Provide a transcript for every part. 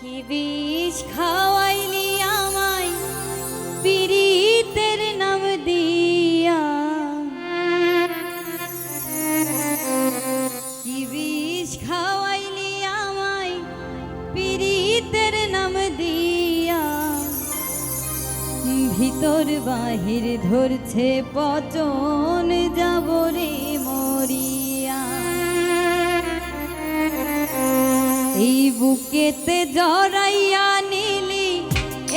কি খাওয়াইলি আমায় পিরিতের নাম দিয়া। খাওয়াইলি আমায় পিরিতের নাম দিয়া। ভিতর বাহির ধরছে পচন যাবরে মরিয়া। এই বুকেতে জড়াইয়া নিলি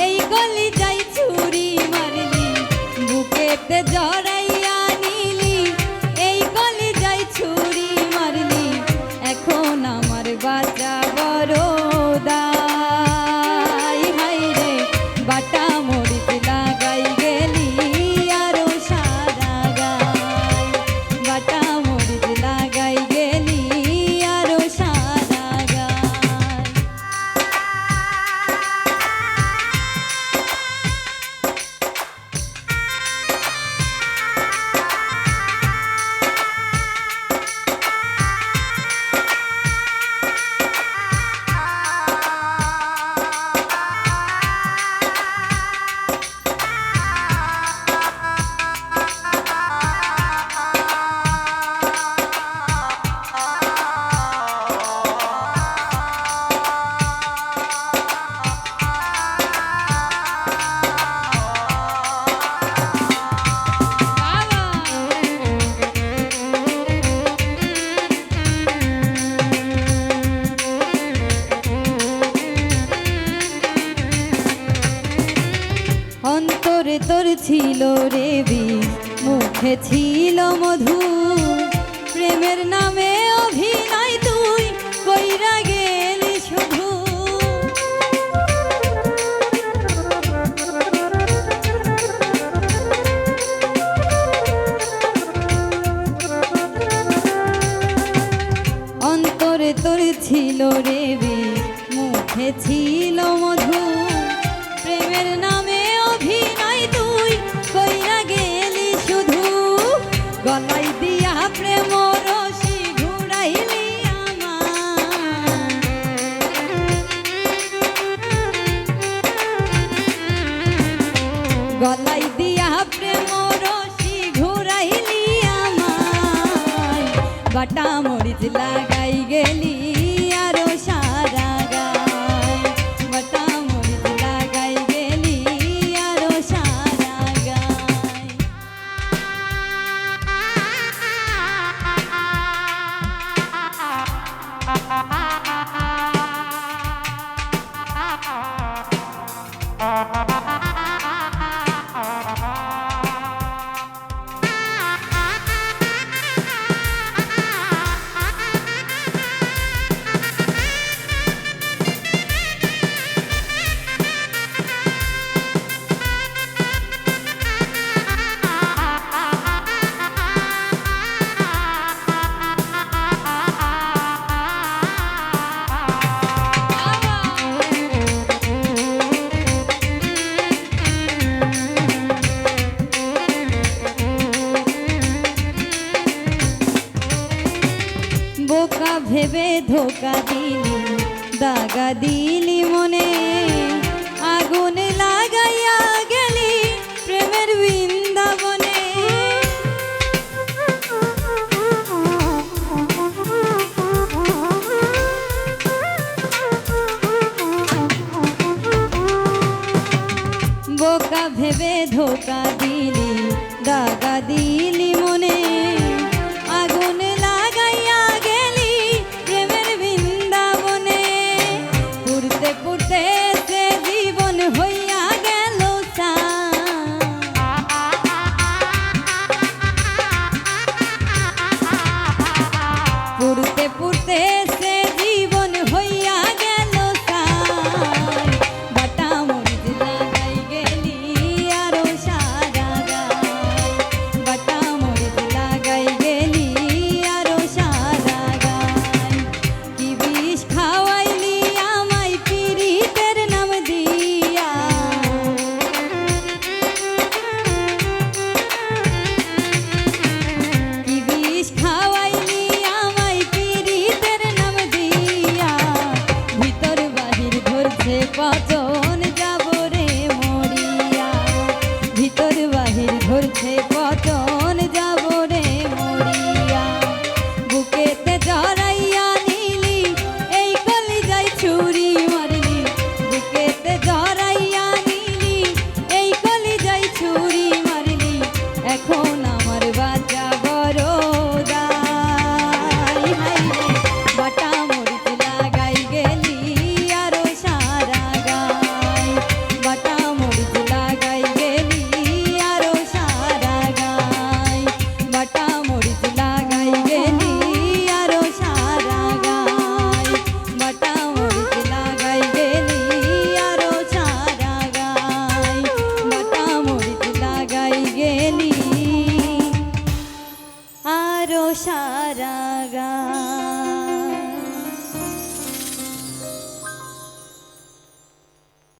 এই গলি ছিল রে বিষ মুখে ছিল মধু। প্রেমের নামে অভিনয় তুই কইরা গেলি শুধু। অন্তরে তোর ছিল রে বিষ মুখে ছিল মধু। প্রেমের নামে বাটা মরিচ লাগাই গেলি আরো সারা গায় বাটা মরিচ লাগাই গেলি আরো সারা গায় বোকা ধোকা দিলি দাগা দিলি মনে। আগুন লাগাইয়া গেলি প্রেমের বৃন্দাবনে। বোকা ভেবে ধোকা take 샤